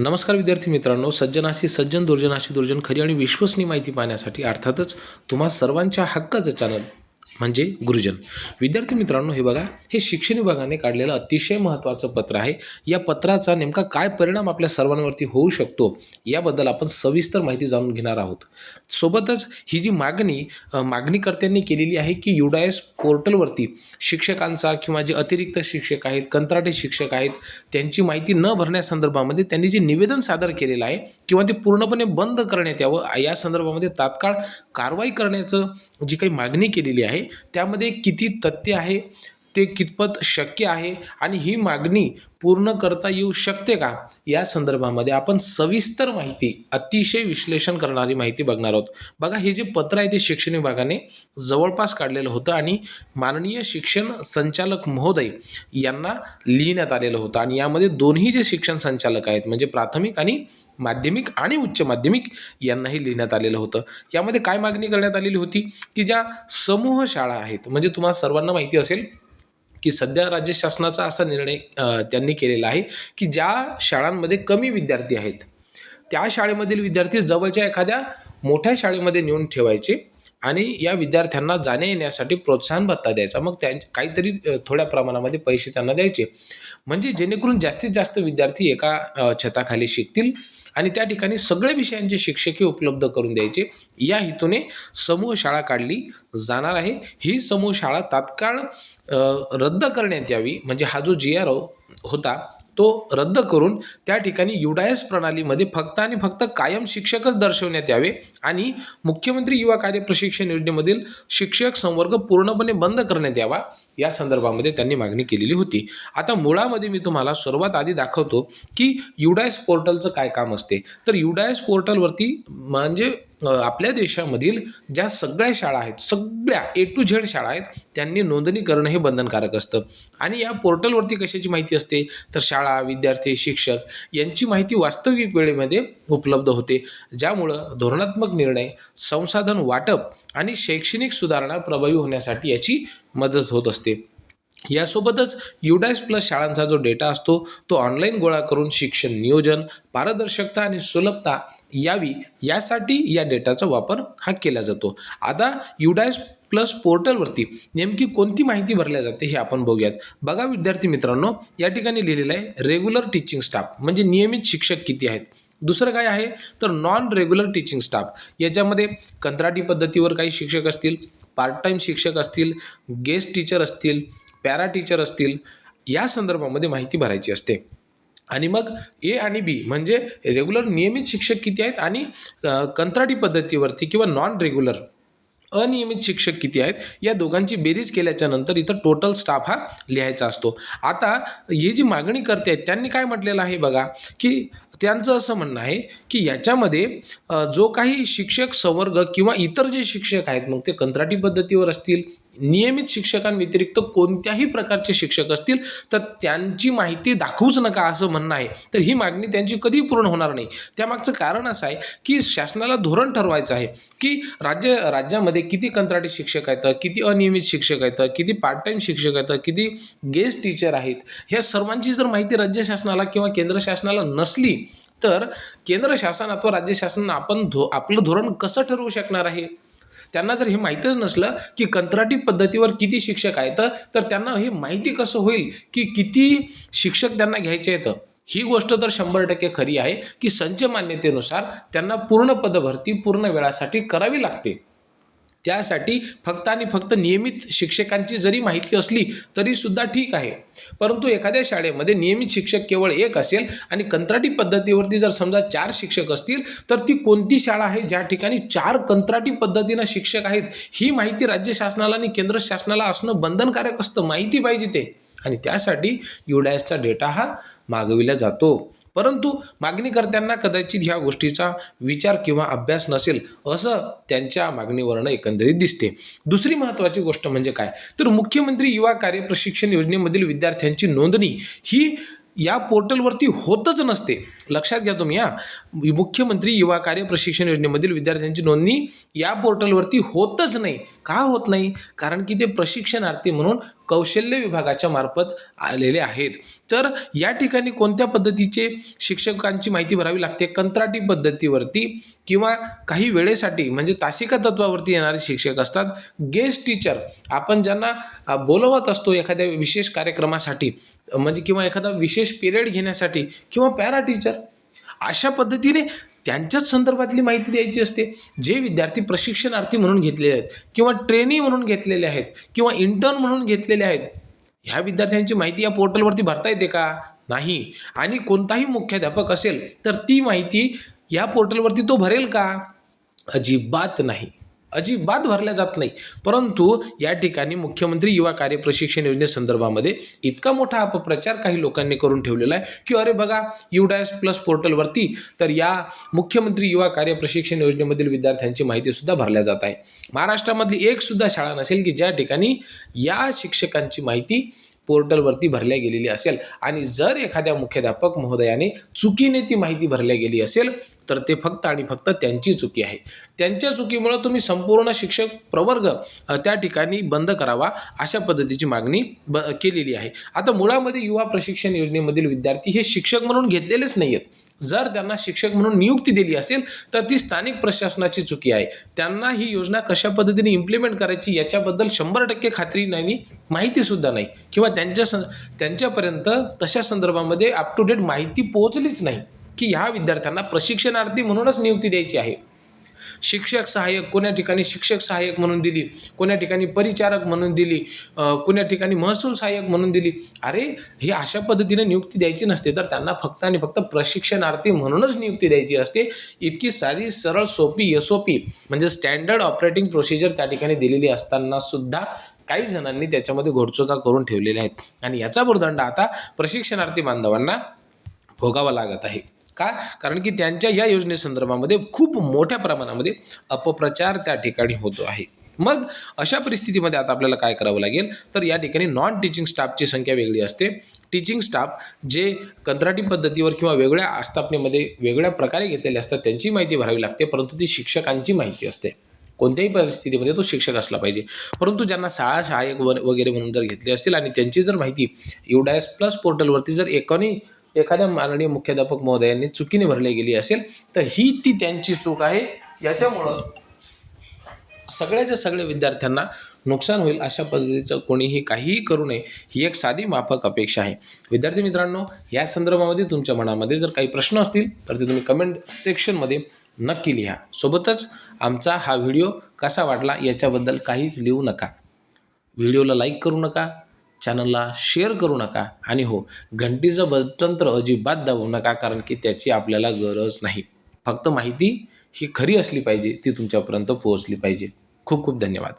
नमस्कार विद्यार्थी मित्रांनो सज्जनाशी सज्जन दुर्जनाशी दुर्जन खरी आणि विश्वसनीय माहिती पाहण्यासाठी अर्थातच तुम्हा सर्वांच्या हक्काचं चॅनल म्हणजे गुरुजन. विद्यार्थी मित्रांनो हे बघा हे शिक्षण विभागाने काढलेलं अतिशय महत्त्वाचं पत्र आहे. या पत्राचा नेमका काय परिणाम आपल्या सर्वांवरती होऊ शकतो याबद्दल आपण सविस्तर माहिती जाणून घेणार आहोत. सोबतच ही जी मागणी मागणीकर्त्यांनी केलेली आहे की युडायस पोर्टलवरती शिक्षकांचा किंवा जे अतिरिक्त शिक्षक आहेत कंत्राटी शिक्षक आहेत त्यांची माहिती न भरण्यासंदर्भामध्ये त्यांनी जे निवेदन सादर केलेलं आहे किंवा ते पूर्णपणे बंद करण्यात यावं या संदर्भामध्ये तात्काळ कारवाई करण्याचं जी काही मागणी केलेली आहे त्यामध्ये किती तथ्य आहे ते कितपत शक्य आहे आणि ही मागणी पूर्ण करता येऊ शकते का? या संदर्भामध्ये आपण सविस्तर माहिती अतिशय विश्लेषण करणारी माहिती बघणार आहोत. बघा हे जे पत्र आहे ते शिक्षण विभागाने जवळपास काढलेलं होतं आणि माननीय शिक्षण संचालक महोदय यांना लिहिण्यात आलेलं होतं. आणि यामध्ये दोन्ही जे शिक्षण संचालक आहेत म्हणजे प्राथमिक आणि माध्यमिक आणि उच्च माध्यमिक यांनाही लिहिण्यात आलेलं होतं. यामध्ये काय मागणी करण्यात आलेली होती? की ज्या समूह शाळा आहेत म्हणजे तुम्हाला सर्वांना माहिती असेल की सध्या राज्य शासनाचा असा निर्णय त्यांनी केलेला आहे की ज्या शाळांमध्ये कमी विद्यार्थी आहेत त्या शाळेमधील विद्यार्थी जवळच्या एखाद्या मोठ्या शाळेमध्ये नेऊन ठेवायचे. आणि या विद्यार्थ्यांना जाण्या येण्यासाठी प्रोत्साहन भत्ता द्यायचा. मग त्यां काहीतरी थोड्या प्रमाणामध्ये पैसे त्यांना द्यायचे. म्हणजे जेणेकरून जास्तीत जास्त विद्यार्थी एका छताखाली शिकतील आणि त्या ठिकाणी सगळ्या विषयांचे शिक्षकही उपलब्ध करून द्यायचे. या हेतूने समूह शाळा काढली जाणार आहे. ही समूह शाळा तात्काळ रद्द करण्यात यावी. म्हणजे हा जो जी आर होता तो रद्द करून त्या ठिकाणी युडायस प्रणालीमध्ये फक्त आणि फक्त कायम शिक्षकच दर्शवण्यात यावे आणि मुख्यमंत्री युवा कार्य प्रशिक्षण योजनेमधील शिक्षक संवर्ग पूर्णपणे बंद करण्यात यावा या संदर्भामध्ये त्यांनी मागणी केलेली होती. आता मुळामध्ये मी तुम्हाला सर्वात आधी दाखवतो की युडायस पोर्टलचं काय काम असते. तर युडायस पोर्टलवरती म्हणजे आपल्या देशामधील ज्या सगळ्या शाळा आहेत सगळ्या ए टू झेड शाळा आहेत त्यांनी नोंदणी करणं हे बंधनकारक असतं. आणि या पोर्टलवरती कशाची माहिती असते? तर शाळा विद्यार्थी शिक्षक यांची माहिती वास्तविक वेळेमध्ये उपलब्ध होते. ज्यामुळं धोरणात्मक निर्णय संसाधन वाटप आणि शैक्षणिक सुधारणा प्रभावी होण्यासाठी याची मदत होत असते. यासोबतच युडायस प्लस शाळांचा जो डेटा असतो तो ऑनलाईन गोळा करून शिक्षण नियोजन पारदर्शकता आणि सुलभता यावी यासाठी या डेटाचा वापर हा केला जातो. आता युडायस प्लस पोर्टलवरती नेमकी कोणती माहिती भरल्या जाते हे आपण बघूयात. बघा विद्यार्थी मित्रांनो या ठिकाणी लिहिलेलं आहे रेग्युलर टीचिंग स्टाफ म्हणजे नियमित शिक्षक किती आहेत? दुसरं काय आहे? तर नॉन रेग्युलर टीचिंग स्टाफ याच्यामध्ये कंत्राटी पद्धतीवर काही शिक्षक असतील पार्ट टाईम शिक्षक असतील गेस्ट टीचर असतील पॅरा टीचर असतील या संदर्भामध्ये माहिती भरायची असते. आणि मग ए आणि बी म्हणजे रेग्युलर नियमित शिक्षक किती आहेत आणि कंत्राटी पद्धतीवरती किंवा नॉन रेग्युलर अनियमित शिक्षक किती आहेत या दोघांची बेरीज केल्याच्यानंतर इथं टोटल स्टाफ हा लिहायचा असतो. आता ही जी मागणी करते आहेत त्यांनी काय म्हटलेलं आहे बघा की त्यांचं असं म्हणणं आहे की याच्यामध्ये जो काही शिक्षक संवर्ग किंवा इतर जे शिक्षक आहेत मग ते कंत्राटी पद्धतीवर असतील नियमित शिक्षकांव्यतिरिक्त कोणत्याही प्रकारचे शिक्षक असतील तर त्यांची माहिती दाखवूच नका असं म्हणणं आहे. तर ही मागणी त्यांची कधी पूर्ण होणार नाही. त्यामागचं कारण असं आहे की शासनाला धोरण ठरवायचं आहे की राज्य राज्यामध्ये किती कंत्राटी शिक्षक आहेत किती अनियमित शिक्षक आहेत किती पार्ट टाईम शिक्षक आहेत किती गेस्ट टीचर आहेत ह्या सर्वांची जर माहिती राज्य शासनाला किंवा केंद्र शासनाला नसली तर केंद्र शासन अथवा राज्य शासन आपण धो आपलं धोरण कसं ठरवू शकणार आहे? त्यांना जर हे माहीतच नसलं की कंत्राटी पद्धतीवर किती शिक्षक आहेत तर त्यांना हे माहिती कसं होईल की किती शिक्षक त्यांना घ्यायचे आहेत? ही गोष्ट तर शंभर टक्के खरी आहे की संच मान्यतेनुसार त्यांना पूर्ण पदभरती पूर्ण वेळासाठी करावी लागते. त्यासाठी फक्त आणि फक्त नियमित शिक्षकांची जरी माहिती असली तरी सुद्धा ठीक आहे. परंतु एखाद्या शाळेमध्ये नियमित शिक्षक केवळ एक असेल आणि कंत्राटी पद्धतीवरती जर समजा चार शिक्षक असतील तर ती कोणती शाळा आहे ज्या ठिकाणी चार कंत्राटी पद्धतीनं शिक्षक आहेत? ही माहिती राज्य शासनाला आणि केंद्र शासनाला असणं बंधनकारक असतं. माहिती पाहिजे ते. आणि त्यासाठी युडायसचा डेटा हा मागविला जातो. परंतु मागणीकर्त्यांना कदाचित ह्या गोष्टीचा विचार किंवा अभ्यास नसेल असं त्यांच्या मागणीवरनं एकंदरीत दिसते. दुसरी महत्त्वाची गोष्ट म्हणजे काय? तर मुख्यमंत्री युवा कार्य प्रशिक्षण योजनेमधील विद्यार्थ्यांची नोंदणी ही या पोर्टलवरती होतच नसते. लक्षात घ्या तुम्ही या मुख्यमंत्री युवा कार्य प्रशिक्षण योजनेमधील विद्यार्थ्यांची नोंदणी या पोर्टलवरती होतच नाही. का होत नाही? कारण की ते प्रशिक्षणार्थी म्हणून कौशल्य विभागाच्या मार्फत आलेले आहेत. तर या ठिकाणी कोणत्या पद्धतीचे शिक्षकांची माहिती भरावी लागते? कंत्राटी पद्धतीवरती किंवा काही वेळेसाठी म्हणजे तासिका तत्वावरती येणारे शिक्षक असतात. गेस्ट टीचर आपण ज्यांना बोलवत असतो एखाद्या विशेष कार्यक्रमासाठी म्हणजे किंवा एखादा विशेष पिरियड घेण्यासाठी किंवा पॅरा टीचर अशा पद्धतीने त्यांच्याच संदर्भातली माहिती द्यायची असते. जे विद्यार्थी प्रशिक्षणार्थी म्हणून घेतलेले आहेत किंवा ट्रेनी म्हणून घेतलेले आहेत किंवा इंटर्न म्हणून घेतलेले आहेत ह्या विद्यार्थ्यांची माहिती या पोर्टलवरती भरता येते का? नाही. आणि कोणताही मुख्याध्यापक असेल तर ती माहिती या पोर्टलवरती तो भरेल का? अजिबात नाही. अजिबात भरल्या जात नाही. परंतु या ठिकाणी मुख्यमंत्री युवा कार्य प्रशिक्षण योजनेसंदर्भामध्ये इतका मोठा अपप्रचार काही लोकांनी करून ठेवलेला आहे की अरे बघा युडायस प्लस पोर्टलवरती तर या मुख्यमंत्री युवा कार्य प्रशिक्षण योजनेमधील विद्यार्थ्यांची माहिती सुद्धा भरल्या जात आहे. महाराष्ट्रामधली एक सुद्धा शाळा नसेल की ज्या ठिकाणी या शिक्षकांची माहिती पोर्टलवरती भरल्या गेलेली असेल. आणि जर एखाद्या मुख्याध्यापक महोदयाने चुकीने ती माहिती भरल्या गेली असेल तर ते फक्त आणि फक्त त्यांची चुकी आहे. त्यांच्या चुकीमुळं तुम्ही संपूर्ण शिक्षक प्रवर्ग त्या ठिकाणी बंद करावा अशा पद्धतीची मागणी ब केलेली आहे. आता मुळामध्ये युवा प्रशिक्षण योजनेमधील विद्यार्थी हे शिक्षक म्हणून घेतलेलेच नाही आहेत जर त्यांना शिक्षक म्हणून नियुक्ती दिली असेल तर ती स्थानिक प्रशासनाची चुकी आहे. त्यांना ही योजना कशा पद्धतीने इम्प्लिमेंट करायची याच्याबद्दल शंभर टक्के खात्री नाही माहितीसुद्धा नाही. किंवा त्यांच्या सं त्यांच्यापर्यंत तशा संदर्भामध्ये अप टू डेट माहिती पोहोचलीच नाही की ह्या विद्यार्थ्यांना प्रशिक्षणार्थी म्हणूनच नियुक्ती द्यायची आहे. शिक्षक सहाय्यक कोण्या ठिकाणी शिक्षक सहाय्यक म्हणून दिली कोण्या ठिकाणी परिचारक म्हणून दिली कोण्या ठिकाणी महसूल सहाय्यक म्हणून दिली. अरे ही अशा पद्धतीने नियुक्ती द्यायची नसते तर त्यांना फक्त आणि फक्त प्रशिक्षणार्थी म्हणूनच नियुक्ती द्यायची असते. इतकी साधी सरळ सोपी एस ओ पी म्हणजे स्टँडर्ड ऑपरेटिंग प्रोसिजर त्या ठिकाणी दिलेली असताना सुद्धा काही जणांनी त्याच्यामध्ये घोडचुका करून ठेवलेल्या आहेत. आणि याचा भूर्दंड आता प्रशिक्षणार्थी बांधवांना भोगावा लागत आहे. का? कारण की त्यांच्या या योजनेसंदर्भामध्ये खूप मोठ्या प्रमाणामध्ये अपप्रचार त्या ठिकाणी होतो आहे. मग अशा परिस्थितीमध्ये आता आपल्याला काय करावं लागेल? तर या ठिकाणी नॉन टीचिंग स्टाफची संख्या वेगळी असते. टीचिंग स्टाफ जे कंत्राटी पद्धतीवर किंवा वेगळ्या आस्थापनेमध्ये वेगळ्या प्रकारे घेतलेले असतात त्यांची माहिती भरावी लागते परंतु ती शिक्षकांची माहिती असते. कोणत्याही परिस्थितीमध्ये तो शिक्षक असला पाहिजे. परंतु ज्यांना शाळा सहाय्यक वगैरे म्हणून जर घेतले असतील आणि त्यांची जर माहिती युडायस प्लस पोर्टलवरती जर एकाने एखाद्या माननीय मुख्याध्यापक महोदयांनी चुकीने भरली गेली असेल तर ही ती त्यांची चूक आहे. याच्यामुळं सगळ्याच्या सगळ्या विद्यार्थ्यांना नुकसान होईल अशा पद्धतीचं कोणीही काहीही करू नये ही एक साधी माफक अपेक्षा आहे. विद्यार्थी मित्रांनो या संदर्भामध्ये तुमच्या मनामध्ये जर काही प्रश्न असतील तर ते तुम्ही कमेंट सेक्शनमध्ये नक्की लिहा. सोबतच आमचा हा व्हिडिओ कसा वाटला याच्याबद्दल काहीच लिहू नका. व्हिडिओला लाईक करू नका. चॅनलला शेअर करू नका. आणि हो घंटीचं बटन अजिबात दाबू नका कारण की त्याची आपल्याला गरज नाही. फक्त माहिती ही खरी असली पाहिजे ती तुमच्यापर्यंत पोहोचली पाहिजे. खूप खूप धन्यवाद.